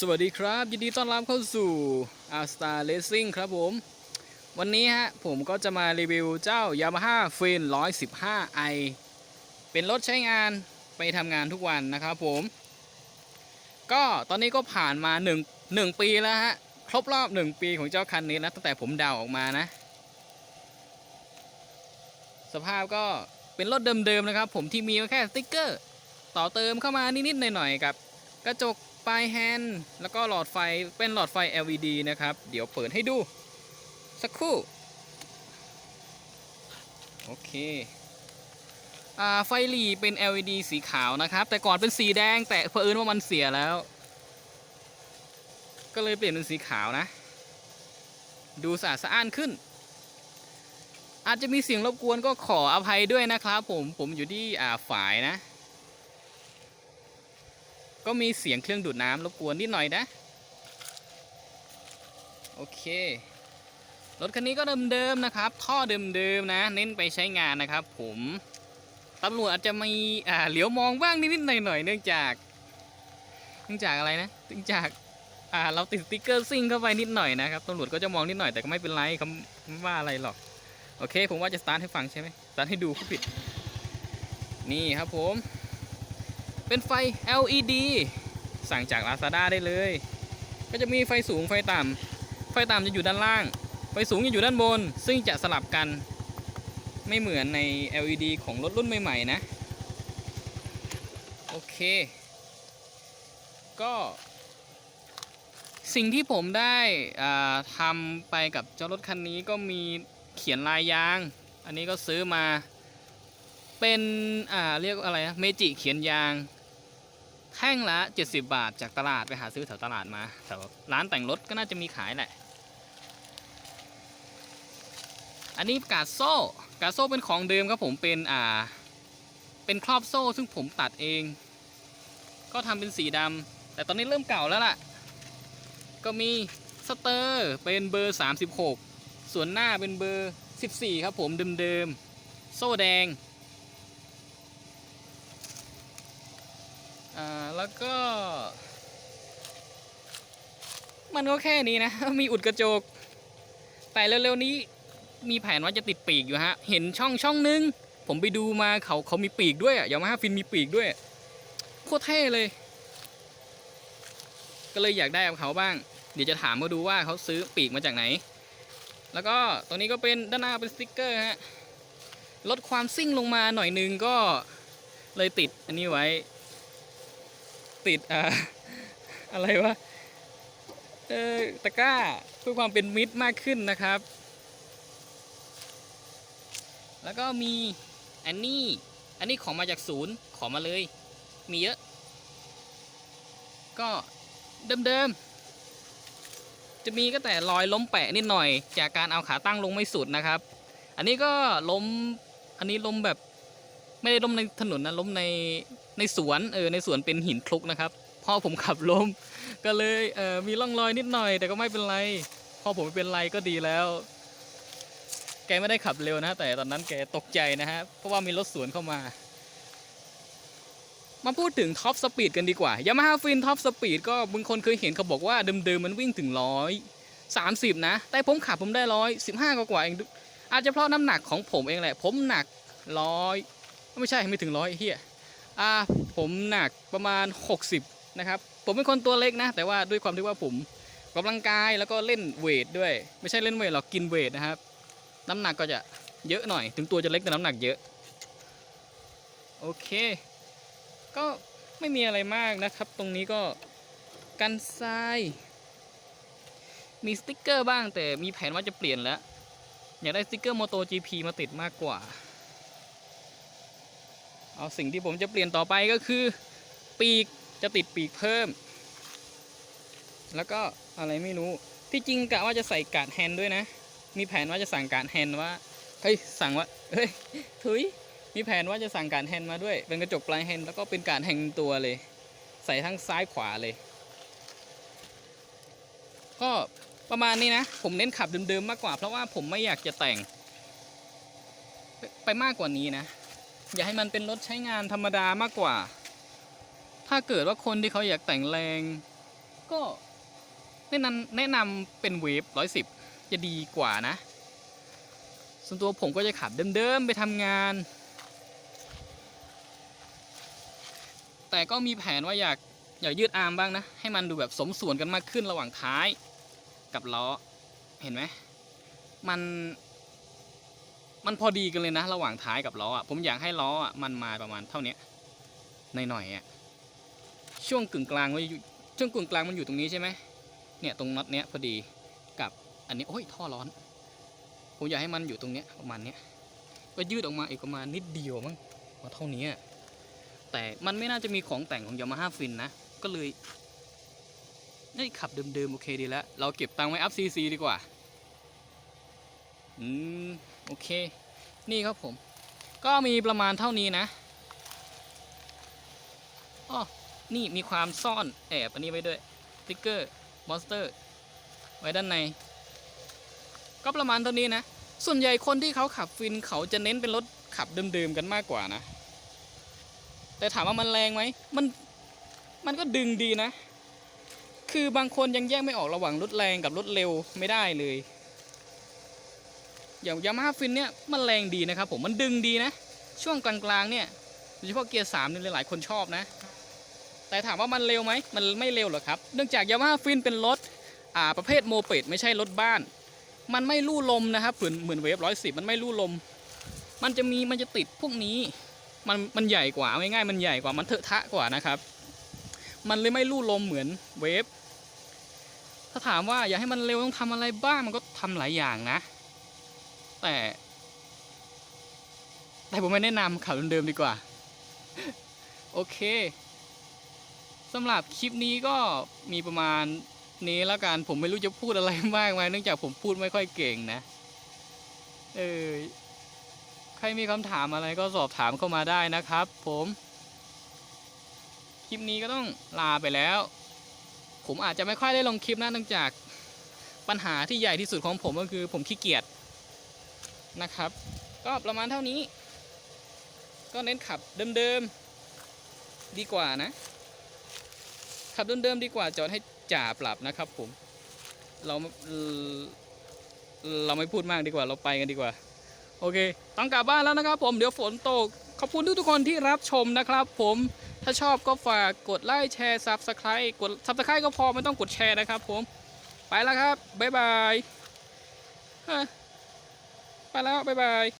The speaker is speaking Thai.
สวัสดีครับ ยินดีต้อนรับเข้าสู่ R Star Racing ครับผม วันนี้ฮะ ผมก็จะมารีวิวเจ้า Yamaha f i n 115i เป็นรถใช้งานไปทำงานทุกวันนะครับผม ก็ตอนนี้ก็ผ่านมา 1 1 ปีแล้วฮะ ครบรอบ 1 ปีของเจ้าคันนี้แล้วตั้งแต่ผมดาวออกมานะ สภาพก็เป็นรถเดิมๆนะครับผมที่มีแค่สติ๊กเกอร์ ต่อเติมเข้ามานิดๆหน่อยๆกับ กระจกปลายแฮนด์แล้วก็หลอดไฟเป็นหลอดไฟ LED นะครับ เดี๋ยวเปิดให้ดู สักครู่ โอเคไฟหลีเป็น LED สีขาวนะครับ แต่ก่อนเป็นสีแดงแต่เผอิญว่ามันเสียแล้ว ก็เลยเปลี่ยนเป็นสีขาวนะ ดูสะอาดสะอ้านขึ้น อาจจะมีเสียงรบกวนก็ขออภัยด้วยนะครับผมผมอยู่ที่อ่าฝายนะ ก็มีเสียงเครื่องดูดน้ำรบกวนนิดหน่อยนะ โอเค รถคันนี้ก็เดิมๆนะครับ ท่อเดิมๆนะ เน้นไปใช้งานนะครับ ผมตำรวจอาจจะมีอ่าเหลียวมองบ้างนิดๆหน่อยๆเนื่องจาก เนื่องจากอะไรนะเนื่องจากอ่าเราติดสติ๊กเกอร์ซิ่งเข้าไปนิดหน่อยนะครับตำรวจก็จะมองนิดหน่อยแต่ก็ไม่เป็นไรเขาไม่ว่าอะไรหรอกโอเค ผมว่าจะสตาร์ทให้ฟังใช่ไหมสตาร์ทให้ดูผู้ผิด นี่ครับผม เป็นไฟ LED สั่งจาก Lazada ได้เลย ก็จะมีไฟสูงไฟต่ำไฟต่ำจะอยู่ด้านล่าง ไฟสูงจะอยู่ด้านบน ซึ่งจะสลับกันไม่เหมือนใน LED ของรถรุ่นใหม่ ๆ นะ โอเค ก็สิ่งที่ผมได้ทำไปกับเจ้ารถคันนี้ก็มีเขียนลายยาง อันนี้ก็ซื้อมาเป็นเรียกอะไรนะเมจิเขียนยาง แท่งละ 70 บาทจากตลาดไปหาซื้อแถวตลาดมาแถวร้านแต่งรถก็น่าจะมีขายแหละ อันนี้กาดโซ่กาดโซ่เป็นของเดิมครับผมเป็นอ่า เป็นครอบโซ่ซึ่งผมตัดเอง ก็ทำเป็นสีดำแต่ตอนนี้เริ่มเก่าแล้วล่ะ ก็มีสเตอร์เป็นเบอร์ 36 ส่วนหน้าเป็นเบอร์ 14 ครับผมเดิมๆโซ่แดง อ่าแล้วก็ มันก็แค่นี้นะ มีอุดกระจก แต่เร็วๆนี้มีแผนว่าจะติดปีกอยู่ฮะ เห็นช่องช่องนึง ผมไปดูมาเขาเขามีปีกด้วยอะยามาฮ่าฟินมีปีกด้วย โคตรเท่เลย ก็เลยอยากได้กับเขาบ้าง เดี๋ยวจะถามเขาดูว่าเขาซื้อปีกมาจากไหน แล้วก็ตรงนี้ก็เป็นด้านหน้าเป็นสติกเกอร์ฮะ ลดความซิ่งลงมาหน่อยนึงก็เลยติดอันนี้ไว้ ติดอ่าอะไรวะเออตะกร้าเพื่อความเป็นมิตรมากขึ้นนะครับ แล้วก็มีอันนี้อันนี้ของมาจากศูนย์ขอมาเลย มีเยอะ ก็เดิมๆจะมีก็แต่รอยล้มแปะนิดหน่อย จากการเอาขาตั้งลงไม่สุดนะครับ อันนี้ก็ล้มอันนี้ล้มแบบไม่ได้ล้มในถนนนะล้มใน ในสวนเออในสวนเป็นหินคลุกนะครับ พ่อผมขับล้ม ก็เลยเออมีร่องรอยนิดหน่อย แต่ก็ไม่เป็นไร พ่อผมไม่เป็นไรก็ดีแล้ว แกไม่ได้ขับเร็วนะแต่ตอนนั้นแกตกใจนะฮะเพราะว่ามีรถสวนเข้ามา มาพูดถึงท็อปสปีดกันดีกว่ายามาฮ่าฟินท็อปสปีดก็บางคนเคยเห็นเขาบอกว่าเดิมๆมันวิ่งถึงร้อยสามสิบนะ แต่ผมขับผมได้ร้อยสิบห้ากว่าเองอาจจะเพราะน้ำหนักของผมเองแหละ ผมหนักร้อยไม่ใช่ไม่ถึงร้อยเฮีย อ่าผมหนักประมาณ 60 นะครับ ผมเป็นคนตัวเล็กนะ แต่ว่าด้วยความที่ว่าผมออกกำลังกายแล้วก็เล่นเวทด้วย ไม่ใช่เล่นเวทหรอกกินเวทนะครับ น้ำหนักก็จะเยอะหน่อย ถึงตัวจะเล็กแต่น้ำหนักเยอะ โอเค ก็ไม่มีอะไรมากนะครับ ตรงนี้ก็กันทราย มีสติกเกอร์บ้างแต่มีแผนว่าจะเปลี่ยนแล้ว อยากได้สติกเกอร์ Moto GP มาติดมากกว่า เอาสิ่งที่ผมจะเปลี่ยนต่อไปก็คือ ปีกจะติดปีกเพิ่ม แล้วก็อะไรไม่รู้ที่จริงกะว่าจะใส่การ์ดแฮนด์ด้วยนะ มีแผนว่าจะสั่งการ์ดแฮนด์ว่าเฮ้ยสั่งว่าเฮ้ยถุยมีแผนว่าจะสั่งการ์ดแฮนด์มาด้วย เป็นกระจกปลายแฮนด์แล้วก็เป็นการ์ดแฮนด์ตัวเลย ใส่ทั้งซ้ายขวาเลย ก็ประมาณนี้นะ ผมเน้นขับเดิมๆมากกว่า เพราะว่าผมไม่อยากจะแต่ง ไปมากกว่านี้นะ อยากให้มันเป็นรถใช้งานธรรมดามากกว่า ถ้าเกิดว่าคนที่เขาอยากแต่งแรง ก็แนะนำแนะนำเป็นเวฟร้อยสิบจะดีกว่านะ ส่วนตัวผมก็จะขับเดิมๆไปทำงาน แต่ก็มีแผนว่าอยากอยากยืดอาร์มบ้างนะ ให้มันดูแบบสมส่วนกันมากขึ้นระหว่างท้ายกับล้อ เห็นไหม มัน มันพอดีกันเลยนะ ระหว่างท้ายกับล้ออะผมอยากให้ล้ออะมันมาประมาณเท่านี้หน่อยๆอะช่วงกึ่งกลางมันอยู่ช่วงกึ่งกลางมันอยู่ตรงนี้ใช่ไหมเนี่ยตรงน็อตเนี้ยพอดีกับอันนี้โอ้ยท่อร้อน ผมอยากให้มันอยู่ตรงเนี้ยประมาณเนี้ยก็ยืดออกมาอีกประมาณนิดเดียวมั้งว่าเท่านี้แต่มันไม่น่าจะมีของแต่งของยามาฮ่าฟินนะก็เลยได้ขับเดิมๆโอเคดีแล้ว เราเก็บตังค์ไว้อัพซีซีดีกว่า อืม โอเค นี่ครับผม ก็มีประมาณเท่านี้นะอ๋อนี่มีความซ่อนแอบอันนี้ไว้ด้วยสติ๊กเกอร์มอนสเตอร์ ไว้ด้านใน ก็ประมาณเท่านี้นะ ส่วนใหญ่คนที่เขาขับฟินเขาจะเน้นเป็นรถขับเดิมๆกันมากกว่านะ แต่ถามว่ามันแรงไหม มัน มันก็ดึงดีนะ คือบางคนยังแยกไม่ออกระหว่างรถแรงกับรถเร็วไม่ได้เลย อย่างยามาฮ่าฟินเนี่ยมันแรงดีนะครับผมมันดึงดีนะ ช่วงกลางๆเนี่ยโดยเฉพาะเกียร์สามนี่ยหลายคนชอบนะ แต่ถามว่ามันเร็วไหมมันไม่เร็วหรอกครับ เนื่องจากยามาฮ่าฟินเป็นรถอ่าประเภทโมเปดไม่ใช่รถบ้าน มันไม่ลู่ลมนะครับเหมือนเหมือนเวฟร้อยสิบมันไม่ลู่ลม มันจะมีมันจะติดพวกนี้มันมันใหญ่กว่าเอาง่ายๆมันใหญ่กว่ามันเถอะทะกว่านะครับ มันเลยไม่ลู่ลมเหมือนเวฟถ้าถามว่าอยากให้มันเร็วต้องทำอะไรบ้างมันก็ทำหลายอย่างนะ แต่ แต่ผมไม่แนะนำขับเดิมๆดีกว่า โอเคสำหรับคลิปนี้ก็มีประมาณนี้แล้วกันผมไม่รู้จะพูดอะไรมากมายเนื่องจากผมพูดไม่ค่อยเก่งนะ เออใครมีคำถามอะไรก็สอบถามเข้ามาได้นะครับ ผม คลิปนี้ก็ต้องลาไปแล้ว ผมอาจจะไม่ค่อยได้ลงคลิปนะเนื่องจากปัญหาที่ใหญ่ที่สุดของผมก็คือผมขี้เกียจ นะครับ ก็ประมาณเท่านี้ ก็เน้นขับเดิมๆดีกว่านะ ขับเดิมๆดีกว่าจอดให้จ่าปรับนะครับผม เราเราไม่พูดมากดีกว่าเราไปกันดีกว่า โอเค ต้องกลับบ้านแล้วนะครับ ผมเดี๋ยวฝนตก ขอบคุณทุกๆคนที่รับชมนะครับผมถ้าชอบก็ฝากกดไลค์แชร์ซับสไครต์กดซับสไครต์ก็พอไม่ต้องกดแชร์นะครับผม ไปแล้วครับ บ๊ายบายฮ้ย ไปแล้ว บ๊ายบาย